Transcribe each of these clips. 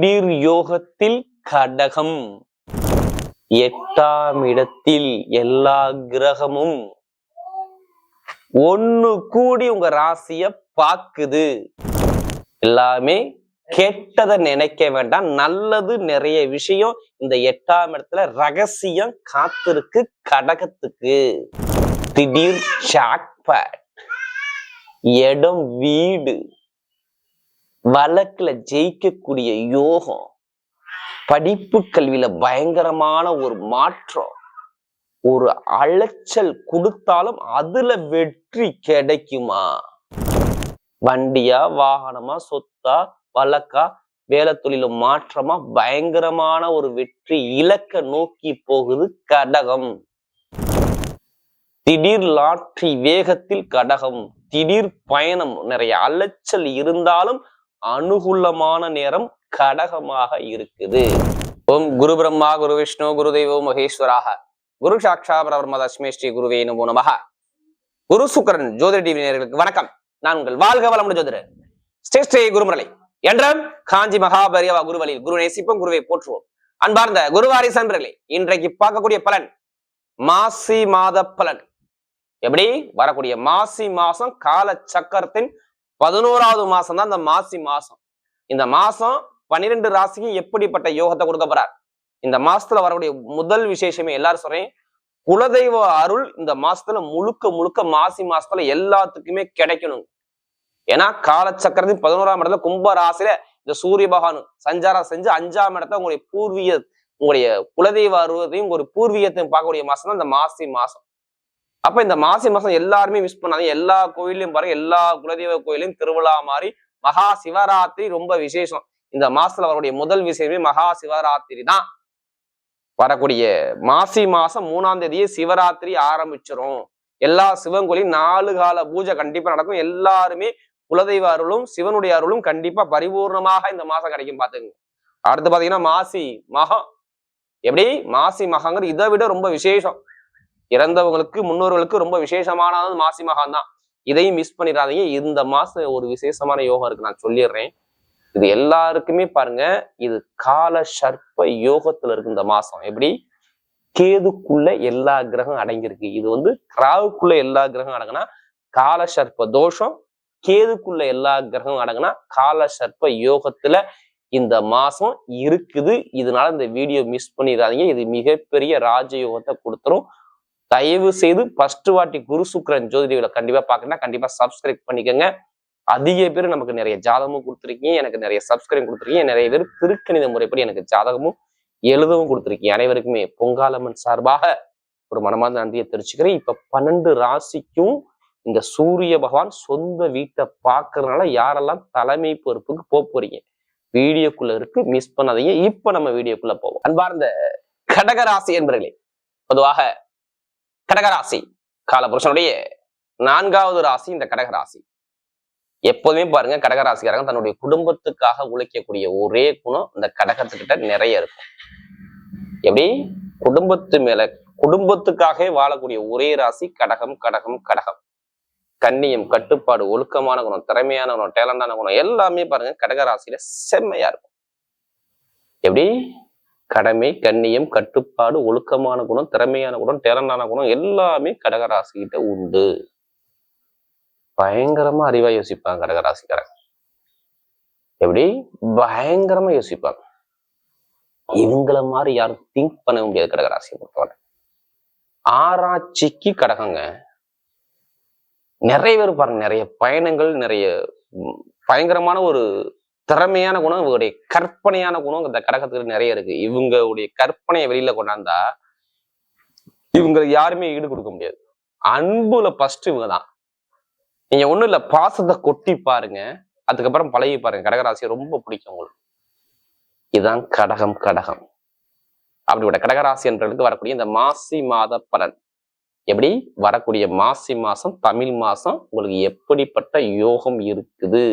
திடீர் யோகத்தில் கடகம். எட்டாம் இடத்தில் எல்லா கிரகமும் ஒன்னு கூடி உங்க ராசிய பாக்குது. எல்லாமே கெட்டதை நினைக்க வேண்டாம். நல்லது நிறைய விஷயம் இந்த எட்டாம் இடத்துல ரகசியம் காத்திருக்கு கடகத்துக்கு. திடீர் ஜாக்பாட் இடம் வீடு. வழக்குல ஜெயிக்கக்கூடிய யோகம் படிப்பு கல்வியில பயங்கரமான ஒரு மாற்றம். ஒரு அலைச்சல் கொடுத்தாலும் அதுல வெற்றி கிடைக்குமா? வண்டியா வாகனமா சொத்தா வழக்கா வேலை தொழில மாற்றமா? பயங்கரமான ஒரு வெற்றி இலக்க நோக்கி போகுது கடகம். திடீர் லாட்ரி வேகத்தில் கடகம் திடீர் பயணம் நிறைய அலைச்சல் இருந்தாலும் அனுகூலமான நேரம் கடகமாக இருக்குது. ஓம் குரு பிரம்மா குரு விஷ்ணு குரு தெய்வோ மகேஸ்வராக. குரு சாட்சா பிரபர்ம தஸ்மே ஸ்ரீ குருவே நமோ நமக. குரு சுக்கரன் ஜோதிட டிவி நேர்களுக்கு வணக்கம். நான் உங்கள் வாழ்க வளமுடன் ஜோதிடர் ஸ்ரீ ஸ்ரீ குருமுரளை. என்றும் காஞ்சி மகாபரியவா குருவலில் குரு நேசிப்போம் குருவை போற்றுவோம். அன்பார்ந்த குருவாரி சன்பர்களே இன்றைக்கு பார்க்கக்கூடிய பலன் மாசி மாத பலன். எப்படி? வரக்கூடிய மாசி மாசம் கால சக்கரத்தின் பதினோராவது மாசம் தான் இந்த மாசி மாசம். இந்த மாசம் பன்னிரெண்டு ராசிக்கும் எப்படிப்பட்ட யோகத்தை கொடுக்க போறார்? இந்த மாசத்துல வரக்கூடிய முதல் விசேஷமே எல்லாரும் சொல்றேன் குலதெய்வ அருள் இந்த மாசத்துல முழுக்க முழுக்க மாசி மாசத்துல எல்லாத்துக்குமே கிடைக்கணும். ஏன்னா காலச்சக்கரத்தின் பதினோராம் இடத்துல கும்ப ராசியில இந்த சூரிய பகவான் சஞ்சாரம் செஞ்சு அஞ்சாம் இடத்துல உங்களுடைய பூர்வீக உங்களுடைய குலதெய்வ அருவத்தையும் ஒரு பூர்வீகத்தையும் பார்க்கக்கூடிய மாசம் தான் இந்த மாசி மாசம். அப்ப இந்த மாசி மாசம் எல்லாருமே மிஸ் பண்ணாங்க எல்லா கோயிலையும் பாருங்க எல்லா குலதெய்வ கோயிலையும் திருவிழா மாதிரி மகா சிவராத்திரி ரொம்ப விசேஷம். இந்த மாசத்துல வரக்கூடிய முதல் விஷயமே மகா சிவராத்திரி தான். வரக்கூடிய மாசி மாசம் மூணாம் தேதியே சிவராத்திரி ஆரம்பிச்சிரும். எல்லா சிவன் கோயிலையும் நாலு கால பூஜை கண்டிப்பா நடக்கும். எல்லாருமே குலதெய்வ அருளும் சிவனுடைய அருளும் கண்டிப்பா பரிபூர்ணமாக இந்த மாசம் கிடைக்கும் பாத்துங்க அடுத்து பாத்தீங்கன்னா மாசி மகம் எப்படி? மாசி மகங்கிறது இதை விட ரொம்ப விசேஷம். இறந்தவங்களுக்கு முன்னோர்களுக்கு ரொம்ப விசேஷமானது மாசி மகான் தான். இதையும் மிஸ் பண்ணிடாதீங்க. இந்த மாசம் ஒரு விசேஷமான யோகம் இருக்கு. நான் சொல்லிடுறேன். இது எல்லாருக்குமே பாருங்க இது கால சர்ப்ப யோகத்துல இருக்கு இந்த மாசம். எப்படி? கேதுக்குள்ள எல்லா கிரகம் அடங்கியிருக்கு. இது வந்து கிராவுக்குள்ள எல்லா கிரகம் அடங்குனா கால சர்ப்ப தோஷம் கேதுக்குள்ள எல்லா கிரகம் அடங்குனா கால சர்ப்ப யோகத்துல இந்த மாசம் இருக்குது. இதனால இந்த வீடியோ மிஸ் பண்ணிடாதீங்க. இது மிகப்பெரிய ராஜயோகத்தை கொடுத்துரும். தயவு செய்து ஃபர்ஸ்ட் வாட்டி குரு சுக்ரன் ஜோதிடிகளை கண்டிப்பா பார்க்கணும்னா கண்டிப்பா சப்ஸ்கிரைப் பண்ணிக்கோங்க. அதிக பேர் நமக்கு நிறைய ஜாதகமும் கொடுத்துருக்கீங்க. எனக்கு நிறைய சப்ஸ்கிரைப் கொடுத்துருக்கீங்க. நிறைய பேர் திருக்கணித முறைப்படி எனக்கு ஜாதகமும் எழுதவும் கொடுத்துருக்கீங்க. அனைவருக்குமே பொங்காலம்மன் சார்பாக ஒரு மனமார்ந்த நன்றியை தெரிவிச்சுக்கிறேன். இப்ப பன்னெண்டு ராசிக்கும் இந்த சூரிய பகவான் சொந்த வீட்டை பார்க்கறதுனால யாரெல்லாம் தலைமை பொறுப்புக்கு போக போறீங்க? வீடியோக்குள்ள இருக்கு. மிஸ் பண்ணாதீங்க. இப்ப நம்ம வீடியோக்குள்ள போவோம். அன்பார்ந்த கடகராசி என்பர்களே பொதுவாக கடகராசி. காலபுருஷனுடைய நான்காவது ராசி இந்த கடகராசி. எப்போதுமே பாருங்க கடகராசிக்காரங்க தன்னுடைய குடும்பத்துக்காக உழைக்கக்கூடிய ஒரே குணம் இந்த கடகத்துக்கிட்ட நிறைய இருக்கும். எப்படி? குடும்பத்து மேல குடும்பத்துக்காகவே வாழக்கூடிய ஒரே ராசி கடகம் கடகம் கடகம். கண்ணியம் கட்டுப்பாடு ஒழுக்கமான குணம் திறமையான குணம் டேலண்டான குணம் எல்லாமே பாருங்க கடகராசியில செம்மையா இருக்கும். எப்படி? கடமை கண்ணியம் கட்டுப்பாடு ஒழுக்கமான குணம் திறமையான குணம் டேலண்டான குணம் எல்லாமே கடகராசிக்கிட்ட உண்டு. பயங்கரமா அறிவா யோசிப்பாங்க கடகராசிக்காரங்க. எப்படி? பயங்கரமா யோசிப்பாங்க. இவங்கள மாதிரி யாரும் திங்க் பண்ண முடியாது கடகராசியை பொறுத்தவரை. ஆராய்ச்சிக்கு கடகங்க. நிறைய பேர் பாருங்க நிறைய பயணங்கள் நிறைய பயங்கரமான ஒரு திறமையான குணம் இவங்களுடைய கற்பனையான குணம் இந்த கடகத்துக்கு நிறைய இருக்கு. இவங்களுடைய கற்பனையை வெளியில கொண்டாந்தா இவங்க யாருமே ஈடு கொடுக்க முடியாது. அன்புல ஃபர்ஸ்ட் இவங்க தான் நீங்க ஒண்ணும் இல்ல பாசத்தை கொட்டி பாருங்க அதுக்கப்புறம் பழகி பாருங்க. கடகராசியை ரொம்ப பிடிக்கும் உங்களுக்கு. இதுதான் கடகம் கடகம். அப்படிப்பட்ட கடகராசி என்றதுக்கு வரக்கூடிய இந்த மாசி மாத பலன். எப்படி? வரக்கூடிய மாசி மாசம் தமிழ் மாசம் உங்களுக்கு எப்படிப்பட்ட யோகம் இருக்குது?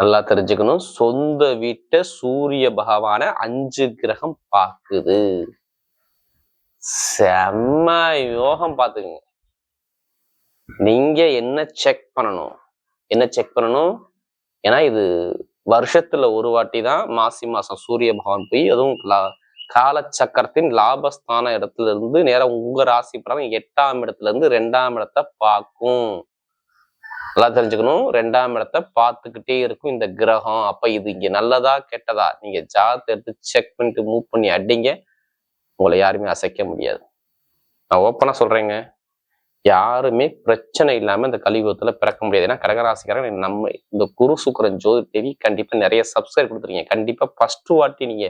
நல்லா தெரிஞ்சுக்கணும். சொந்த வீட்டை சூரிய பகவான அஞ்சு கிரகம் பாக்குது செம்ம யோகம் பார்த்துக்குங்க. நீங்க என்ன செக் பண்ணணும்? என்ன செக் பண்ணணும்? ஏன்னா இது வருஷத்துல ஒரு வாட்டி தான் மாசி மாசம் சூரிய பகவான் போய் அதுவும் கால காலச்சக்கரத்தின் லாபஸ்தான இடத்துல இருந்து நேரம் உங்க ராசி படம் எட்டாம் இடத்துல இருந்து ரெண்டாம் இடத்தை பார்க்கும். நல்லா தெரிஞ்சுக்கணும். ரெண்டாம் இடத்த பார்த்துக்கிட்டே இருக்கும் இந்த கிரகம். அப்ப இது இங்க நல்லதா கெட்டதா? நீங்க ஜாதத்தை எடுத்து செக் பண்ணிட்டு மூவ் பண்ணி அடிங்க. உங்களை யாருமே அசைக்க முடியாது. நான் ஓப்பனா சொல்றேங்க. யாருமே பிரச்சனை இல்லாம இந்த கலியுகத்துல பிறக்க முடியாது. ஏன்னா கடகராசிக்காரங்க நம்ம இந்த குரு சுக்கரன் ஜோதி தேவி கண்டிப்பா நிறைய சப்ஸ்கிரைப் கொடுத்துருக்கீங்க. கண்டிப்பா ஃபர்ஸ்ட் வாட்டி நீங்க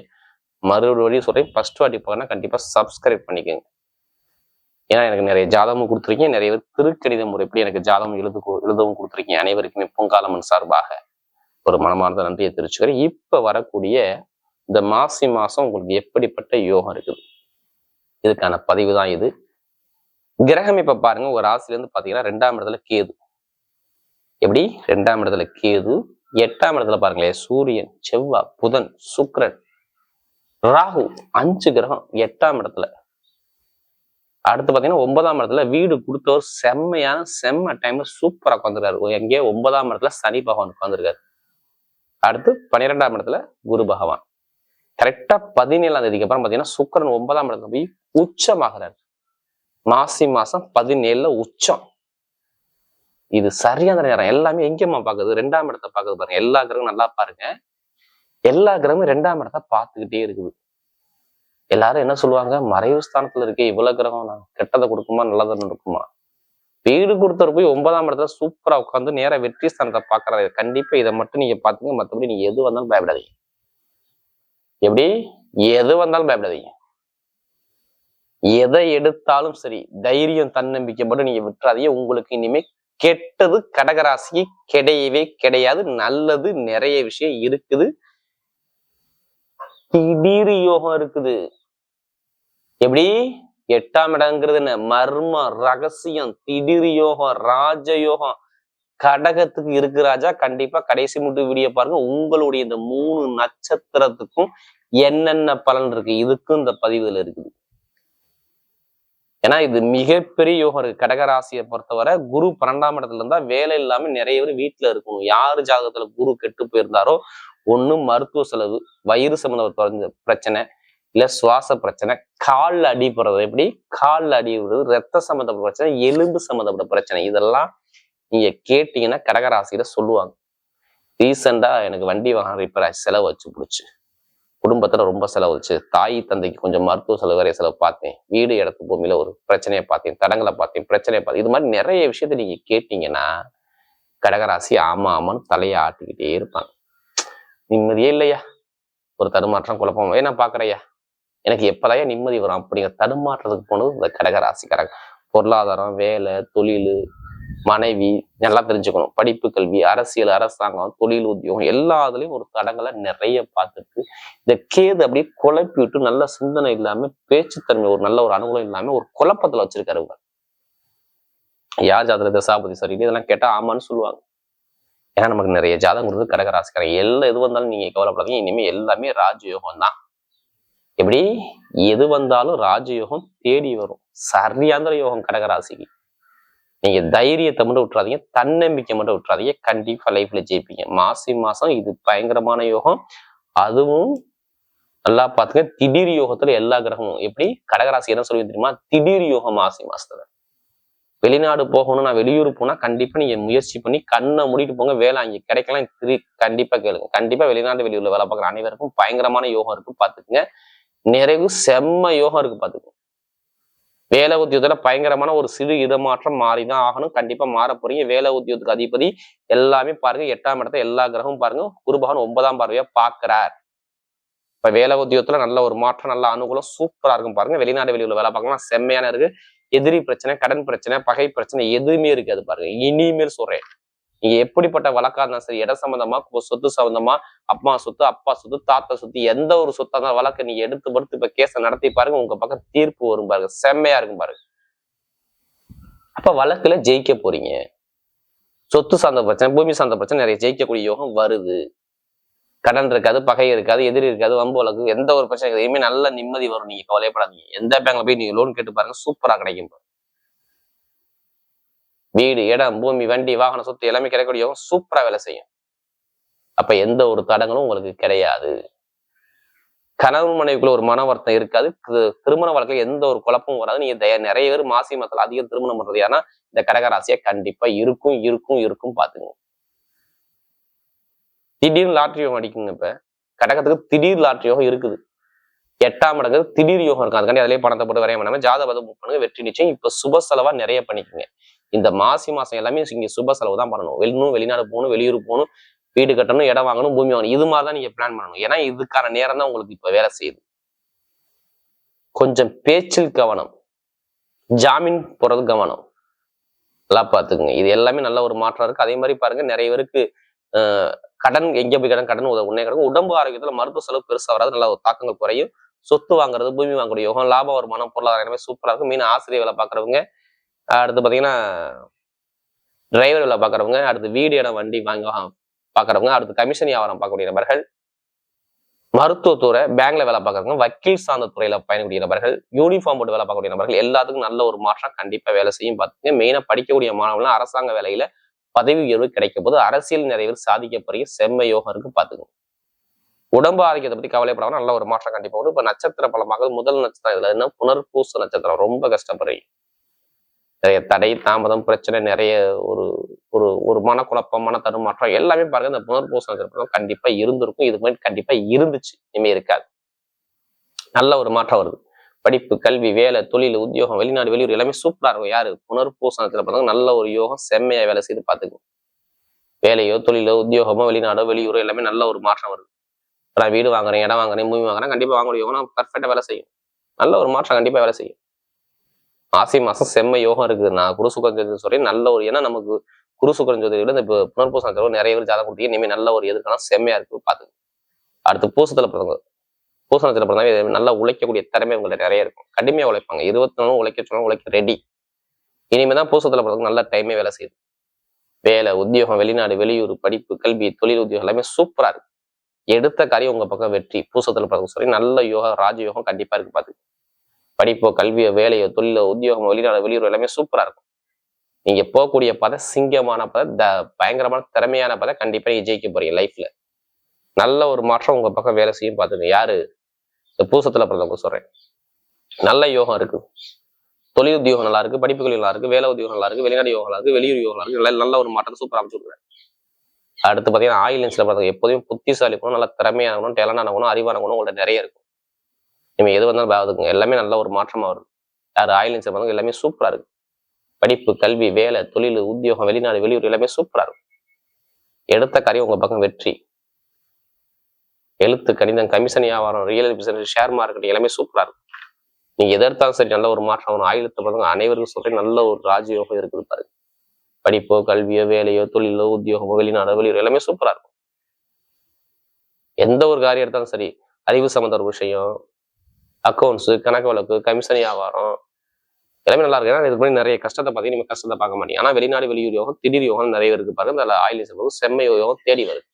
மறுபடியும் சொல்றேன் ஃபர்ஸ்ட் வாட்டி போனா கண்டிப்பா சப்ஸ்கிரைப் பண்ணிக்கோங்க. ஏன்னா எனக்கு நிறைய ஜாதகமும் கொடுத்துருக்கீங்க. நிறைய பேர் திருக்கணித முறைப்படி எனக்கு ஜாதகம் எழுது எழுதவும் கொடுத்துருக்கீங்க. அனைவருக்குமே பொங்காலமன் சார்பாக ஒரு மனமார்ந்த நன்றியை தெரிவிச்சுக்கிறேன். இப்ப வரக்கூடிய இந்த மாசி மாசம் உங்களுக்கு எப்படிப்பட்ட யோகம் இருக்குது? இதுக்கான பதிவு தான் இது. கிரகம் இப்ப பாருங்க ஒரு ராசில இருந்து பாத்தீங்கன்னா ரெண்டாம் இடத்துல கேது. எப்படி? ரெண்டாம் இடத்துல கேது எட்டாம் இடத்துல பாருங்களேன் சூரியன் செவ்வாய் புதன் சுக்ரன் ராகு அஞ்சு கிரகம் எட்டாம் இடத்துல. அடுத்து பாத்தீங்கன்னா ஒன்பதாம் இடத்துல வீடு கொடுத்தவர் செம்மையான செம்ம டைம்ல சூப்பரா உட்காந்துருக்காரு எங்கேயோ ஒன்பதாம் இடத்துல சனி பகவான் உட்காந்துருக்காரு அடுத்து பன்னிரெண்டாம் இடத்துல குரு பகவான். கரெக்டா பதினேழாம் தேதிக்கு அப்புறம் பாத்தீங்கன்னா சுக்கிரன் ஒன்பதாம் இடத்துல போய் உச்சமாகிறார். மாசி மாசம் பதினேழுல உச்சம். இது சரியான நேரம். எல்லாமே எங்கேம்மா பார்க்குது ரெண்டாம் இடத்தை பார்க்குது பாருங்க. எல்லா கிரகமும் நல்லா பாருங்க. எல்லா கிரகமும் ரெண்டாம் இடத்தை பார்த்துக்கிட்டே இருக்குது. எல்லாரும் என்ன சொல்லுவாங்க? மறைவு ஸ்தானத்துல இருக்க இவ்வளவு கிரகம் நான் கெட்டதை கொடுக்குமா நல்லதை நடக்குமா வீடு கொடுத்தவர் போய் ஒன்பதாம் இடத்துல சூப்பரா உட்காந்து நேர வெற்றி ஸ்தானத்தை பாக்குறாரு கண்டிப்பா இதை மட்டும் நீங்க பாத்துங்க மத்தபடி நீங்க எது வந்தாலும் பயப்படாதீங்க. எப்படி? எது வந்தாலும் பயப்படாதீங்க. எதை எடுத்தாலும் சரி தைரியம் தன்னம்பிக்கை மட்டும் நீங்க விட்டுறாதீங்க. உங்களுக்கு இனிமே கெட்டது கடகராசிக்கு கிடையவே கிடையாது. நல்லது நிறைய விஷயம் இருக்குது. திடீர் யோகம் இருக்குது. எப்படி? எட்டாம் இடங்கிறது என்ன? மர்ம ரகசியம் திடீர் யோகம் ராஜ யோகம். கடகத்துக்கு இருக்கு ராஜா கண்டிப்பா கடைசி முட்டு வீடியோ பாருங்க. உங்களுடைய இந்த மூணு நட்சத்திரத்துக்கும் என்னென்ன பலன் இருக்கு? இதுக்கும் இந்த பதிவுல இருக்குது. ஏன்னா இது மிகப்பெரிய யோகம் இருக்கு. கடகராசியை பொறுத்தவரை குரு பன்னெண்டாம் இடத்துல இருந்தா வேலை இல்லாம நிறைய பேர் வீட்டுல இருக்கணும். யாரு ஜாதகத்துல குரு கெட்டு போயிருந்தாரோ ஒண்ணு மருத்துவ செலவு வயிறு சம்பந்த பிரச்சனை இல்ல சுவாச பிரச்சனை கால்ல அடிபடுறது எப்படி? கால்ல அடிபடுறது ரத்த சம்மந்தப்பட்ட பிரச்சனை எலும்பு சம்மந்தப்பட்ட பிரச்சனை. இதெல்லாம் நீங்க கேட்டீங்கன்னா கடகராசியில சொல்லுவாங்க. ரீசெண்டா எனக்கு வண்டி வாகனம் ரிப்பேர் ஆச்சு செலவு வச்சு பிடிச்சி. குடும்பத்துல ரொம்ப செலவு வச்சு. தாய் தந்தைக்கு கொஞ்சம் மருத்துவ செலவு வரைய செலவு பார்த்தேன். வீடு இடத்து பூமியில ஒரு பிரச்சனையை பார்த்தேன். தடங்களை பார்த்தேன். பிரச்சனையை பார்த்தேன். இது மாதிரி நிறைய விஷயத்த நீங்க கேட்டீங்கன்னா கடகராசி ஆமா ஆமான்னு தலையை ஆட்டிக்கிட்டே இருப்பாங்க. நிம்மதியே இல்லையா? ஒரு தடுமாற்றம் குழப்பம். ஏன்னா பாக்குறையா எனக்கு எப்பதாயா நிம்மதி வரும். அப்படிங்கிற தடுமாற்றத்துக்கு போனது இந்த கடகராசிக்காரங்க. பொருளாதாரம் வேலை தொழில் மனைவி நல்லா தெரிஞ்சுக்கணும். படிப்பு கல்வி அரசியல் அரசாங்கம் தொழில் உத்தியோகம் எல்லா இதுலயும் ஒரு தடங்களை நிறைய பார்த்துட்டு இந்த கேது அப்படியே குழப்பி விட்டு நல்ல சிந்தனை இல்லாம பேச்சுத்தன்மை ஒரு நல்ல ஒரு அனுகூலம் இல்லாம ஒரு குழப்பத்துல வச்சிருக்காரு இவங்க யார் ஜாதக தசாபதி சரி இதெல்லாம் கேட்டா ஆமான்னு சொல்லுவாங்க. ஏன்னா நமக்கு நிறைய ஜாதகம் கொடுத்து கடகராசிக்காரங்க. எல்லாம் எது வந்தாலும் நீங்க கவலைப்படாதீங்க. இனிமே எல்லாமே ராஜயோகம் தான் எப்படி? எது வந்தாலும் ராஜயோகம் தேடி வரும். சரியாந்திர யோகம் கடகராசிக்கு நீங்க தைரியத்தை மட்டும் விட்டுறாதீங்க. தன்னம்பிக்கை மட்டும் விட்டுறாதீங்க. கண்டிப்பா லைஃப்ல ஜெயிப்பீங்க. மாசி மாசம் இது பயங்கரமான யோகம். அதுவும் நல்லா பாத்துங்க திடீர் யோகத்துல எல்லா கிரகமும் எப்படி? கடகராசி என்ன சொல்லுவீங்க தெரியுமா? திடீர் யோகம் மாசி மாசத்துல. வெளிநாடு போகணும் நான் வெளியூர் போனா கண்டிப்பா நீங்க முயற்சி பண்ணி கண்ணை மூடிட்டு போங்க. வேலை அங்கே கிடைக்கலாம் திரு கண்டிப்பா கேளுங்க. கண்டிப்பா வெளிநாட்டு வெளியூர்ல வேலை பார்க்குற அனைவருக்கும் பயங்கரமான யோகம் இருக்கு பாத்துக்கங்க நிறைவு செம்ம யோகம் இருக்கு பாத்துக்கோ. வேலை உத்தியோகத்துல பயங்கரமான ஒரு சிறு இடமாற்றம் மாறிதான் ஆகணும். கண்டிப்பா மாற போறீங்க. வேலை உத்தியோகத்துக்கு அதிபதி எல்லாமே பாருங்க. எட்டாம் இடத்த எல்லா கிரகமும் பாருங்க. குருபகன் ஒன்பதாம் பார்வையா பாக்குறார். இப்ப வேலை உத்தியோகத்துல நல்ல ஒரு மாற்றம் நல்ல அனுகூலம் சூப்பரா இருக்கும் பாருங்க. வெளிநாடு வெளியூர்ல வேலை பார்க்கலாம். செம்மையான இருக்கு. எதிரி பிரச்சனை கடன் பிரச்சனை பகை பிரச்சனை எதுவுமே இருக்காது பாருங்க. இனிமேல் சொல்றேன். நீங்க எப்படிப்பட்ட வழக்கா இருந்தாலும் சரி இட சம்பந்தமா சொத்து சம்பந்தமா அம்மா சொத்து அப்பா சொத்து தாத்தா சொத்து எந்த ஒரு சொத்தா இருந்தாலும் வழக்கை நீங்க எடுத்து படுத்து இப்ப கேஸை நடத்தி பாருங்க உங்க பக்கம் தீர்ப்பு வரும் பாருங்க செம்மையா இருக்கும் பாருங்க. அப்ப வழக்குல ஜெயிக்க போறீங்க. சொத்து சார்ந்த பிரச்சனை பூமி சார்ந்த பிரச்சனை நிறைய ஜெயிக்கக்கூடிய யோகம் வருது. கடன் இருக்காது பகை இருக்காது எதிரி இருக்காது வம்பு வழக்கு எந்த ஒரு பிரச்சனை எதுவுமே நல்ல நிம்மதி வரும். நீங்க கவலைப்படாதீங்க எந்த பேங்க்ல போய் நீங்க லோன் கேட்டு பாருங்க சூப்பரா கிடைக்கும் பாருங்க. வீடு இடம் பூமி வண்டி வாகன சொத்து எல்லாமே கிடைக்கக்கூடிய சூப்பரா வேலை செய்யும். அப்ப எந்த ஒரு தடங்களும் உங்களுக்கு கிடையாது. கணவன் மனைவிக்குள்ள ஒரு மன வருத்தம் இருக்காது. திருமண வாழ்க்கையில் எந்த ஒரு குழப்பமும் வராது. நீங்க நிறைய பேர் மாசி மாதத்துல அதிகம் திருமணம் பண்றது. ஏன்னா இந்த கடகராசியா கண்டிப்பா இருக்கும் இருக்கும் இருக்கும் பாத்துங்க திடீர்னு லாட்ரி யோகம் அடிக்குங்க இப்ப. கடகத்துக்கு திடீர் லாட்ரி யோகம் இருக்குது. எட்டாம் இடத்துக்கு திடீர் யோகம் இருக்கும் அதுக்காண்டி அதிலேயே பணத்தை போட்டு வரைய பண்ணாம ஜாதகம் புக் பண்ணுங்க. வெற்றி நிச்சயம். இப்ப சுப செலவா நிறைய பண்ணிக்கோங்க. இந்த மாசி மாசம் எல்லாமே இங்கே சுப செலவு தான் பண்ணணும். வெளியும் வெளிநாடு போகணும் வெளியூர் போகணும் வீடு கட்டணும் இடம் வாங்கணும் பூமி வாங்கணும். இது மாதிரி தான் நீங்க பிளான் பண்ணணும். ஏன்னா இதுக்கான நேரம் தான் உங்களுக்கு இப்ப வேலை செய்யுது. கொஞ்சம் பேச்சில் கவனம். ஜாமீன் போறது கவனம். நல்லா பார்த்துக்குங்க. இது எல்லாமே நல்ல ஒரு மாற்றம் இருக்கு. அதே மாதிரி பாருங்க நிறைய பேருக்கு கடன் எங்க போய் கடன் கடன் உடனே கிடக்கும் உடம்பு ஆரோக்கியத்துல மருத்துவ செலவு பெருசா வராது. நல்ல ஒரு தாக்கங்கள் குறையும். சொத்து வாங்குறது பூமி வாங்கக்கூடிய யோகம் லாப வருமானம் பொருளாதாரம் எல்லாமே சூப்பரா இருக்கும். மீன் ஆசிரியர் வேலை பார்க்குறவங்க அடுத்து பாத்தீங்கன்னா டிரைவர் வேலை பார்க்குறவங்க அடுத்து வீடு இடம் வண்டி வாங்க பார்க்குறவங்க அடுத்து கமிஷன் வியாபாரம் பார்க்கக்கூடிய நபர்கள் மருத்துவத்துறை பேங்க்ல வேலை பார்க்குறவங்க வக்கீல் சார்ந்த துறையில பயணக்கூடிய நபர்கள் யூனிஃபார்ம் போட்டு வேலை பார்க்கக்கூடிய நபர்கள் எல்லாத்துக்கும் நல்ல ஒரு மாற்றம் கண்டிப்பா வேலை செய்யும். பார்த்துங்க மெயினா படிக்கக்கூடிய மாணவர்கள் அரசாங்க வேலையில பதவி உயர்வு கிடைக்க போது அரசியல் நிறைய சாதிக்க போறீங்க செம்ம யோகம் இருக்கு பாத்துக்கோங்க. உடம்பு ஆரோக்கியத்தை பத்தி கவலைப்படாம நல்ல ஒரு மாற்றம் கண்டிப்பா வரும். இப்ப நட்சத்திர பலமாக முதல் நட்சத்திரம் இதுல என்ன? புனர்பூச நட்சத்திரம். ரொம்ப கஷ்டப்படுறீங்க. நிறைய தடை தாமதம் பிரச்சனை நிறைய ஒரு ஒரு ஒரு மனக்குழப்பம் மன தடுமாற்றம் எல்லாமே பாருங்க இந்த புனர்பூச நட்சத்திரம் கண்டிப்பா இருந்திருக்கும். இதுக்கு முன்னாடி கண்டிப்பா இருந்துச்சு. இனிமே இருக்காது. நல்ல ஒரு மாற்றம் வருது. படிப்பு கல்வி வேலை தொழில் உத்தியோகம் வெளிநாடு வெளியூர் எல்லாமே சூப்பரா இருக்கும். யாரு? புனர்பூசணத்துல பார்த்தா நல்ல ஒரு யோகம் செம்மையா வேலை செய்து பார்த்துக்கும் வேலையோ தொழிலோ உத்தியோகமோ வெளிநாடோ வெளியூரோ எல்லாமே நல்ல ஒரு மாற்றம் வருது. நான் வீடு வாங்குறேன் இடம் வாங்குறேன் பூமி வாங்குறேன் கண்டிப்பா வாங்க முடியும் பர்ஃபெக்டா வேலை செய்யும். நல்ல ஒரு மாற்றம் கண்டிப்பா வேலை செய்யும். ஆசி மாசம் செம்ம யோகம் இருக்குது. நான் குரு சுக்கரஞ்சோதி சொல்லி நல்ல ஒரு ஏன்னா நமக்கு குரு சுக்கரம் இந்த புனர்பூச நட்சத்திரம் நிறைய பேர் ஜாதகம் கொடுத்தீங்க இனிமேல் நல்ல ஒரு எதிர்காலம் செம்மையா இருக்கு பாத்து அடுத்து பூசத்துல பிறந்தவங்க. நட்சத்திரம் பிறந்தவங்க நல்லா உழைக்கக்கூடிய திறமை உங்களுக்கு நிறைய இருக்கும். கடுமையா உழைப்பாங்க. இருபத்தி நாலும் உழைக்க சொன்னாலும் உழைக்க ரெடி இனிமே தான் பூசத்துல பிறந்தவங்க நல்ல டைமே வேலை செய்யுது. வேலை உத்தியோகம் வெளிநாடு வெளியூர் படிப்பு கல்வி தொழில் உத்தியோகம் எல்லாமே சூப்பரா இருக்கு. எடுத்த காரியம் உங்க பக்கம் வெற்றி. பூசத்துல பிறந்தவங்க சொல்லி நல்ல யோகம் ராஜயோகம் கண்டிப்பா இருக்கு பாத்து படிப்போ கல்வியோ வேலையோ தொழிலோ உத்தியோகமோ வெளிநாடு வெளியூர் எல்லாமே சூப்பரா இருக்கும். நீங்க போகக்கூடிய பத சிங்கமான பத த பயங்கரமான திறமையான பத கண்டிப்பா நீங்க ஜெயிக்க போறீங்க லைஃப்ல நல்ல ஒரு மாற்றம் உங்க பக்கம் வேலை செய்யும் பாத்துங்க யாரு? இந்த பூசத்துல பிறந்தவங்க சொல்றேன். நல்ல யோகம் இருக்கு. தொழில் உத்தியோகம் நல்லா இருக்கு படிப்புகள் நல்லா இருக்கு வேலை உத்தியோகம் நல்லா இருக்கு வெளிநாடு யோகம் நல்லா இருக்கு வெளியூர் யோகம் நல்லா இருக்கு நல்ல நல்ல ஒரு மாற்றம் சூப்பர் அமைச்சுருக்கேன் அடுத்து பாத்தீங்கன்னா ஆயில் லென்ஸ்ல பார்த்தவங்க எப்போதையும் புத்திசாலி போகணும் நல்ல திறமையான குணம் டேலண்டான குணம் அறிவான உங்கள்ட்ட நிறைய இருக்கும். நீங்க எது வந்தாலும் பாதுக்குங்க எல்லாமே நல்ல ஒரு மாற்றமா வரும். யார் ஆயில் லென்ஸ்ல எல்லாமே சூப்பரா இருக்கு படிப்பு கல்வி வேலை தொழில் உத்தியோகம் வெளிநாடு வெளியூர் எல்லாமே சூப்பராக இருக்கும். எடுத்த காரியம் உங்க பக்கம் வெற்றி. எழுத்து கணிதம் கமிஷன் வியாபாரம் ரியல் பிசினஸ் ஷேர் மார்க்கெட் எல்லாமே சூப்பராக இருக்கும். நீங்க எதிர்த்தாலும் சரி நல்ல ஒரு மாற்றம் வரும். ஆயுதத்தை பதங்க அனைவருக்கும் சொல்கிறேன் நல்ல ஒரு ராஜயோகம் இருக்குது பாருங்க. படிப்போ கல்வியோ வேலையோ தொழிலோ உத்தியோகமோ வெளிநாடோ வெளியூர் எல்லாமே சூப்பராக இருக்கும். எந்த ஒரு காரியம் எடுத்தாலும் சரி அறிவு சம்மந்த ஒரு விஷயம் அக்கௌண்ட்ஸு கணக்கு வழக்கு கமிஷன் வியாபாரம் எல்லாமே நல்லா இருக்கு. ஏன்னா இதுக்கு முன்னாடி நிறைய கஷ்டத்தை பார்த்தீங்கன்னா நீங்க கஷ்டத்தை பார்க்க மாட்டீங்க. ஆனா வெளிநாடு வெளியூர் யோகம் திடீர் யோகம் நிறைய இருக்கு பாருங்க அதில் ஆயில் செம்ம யோகம் தேடி வருது.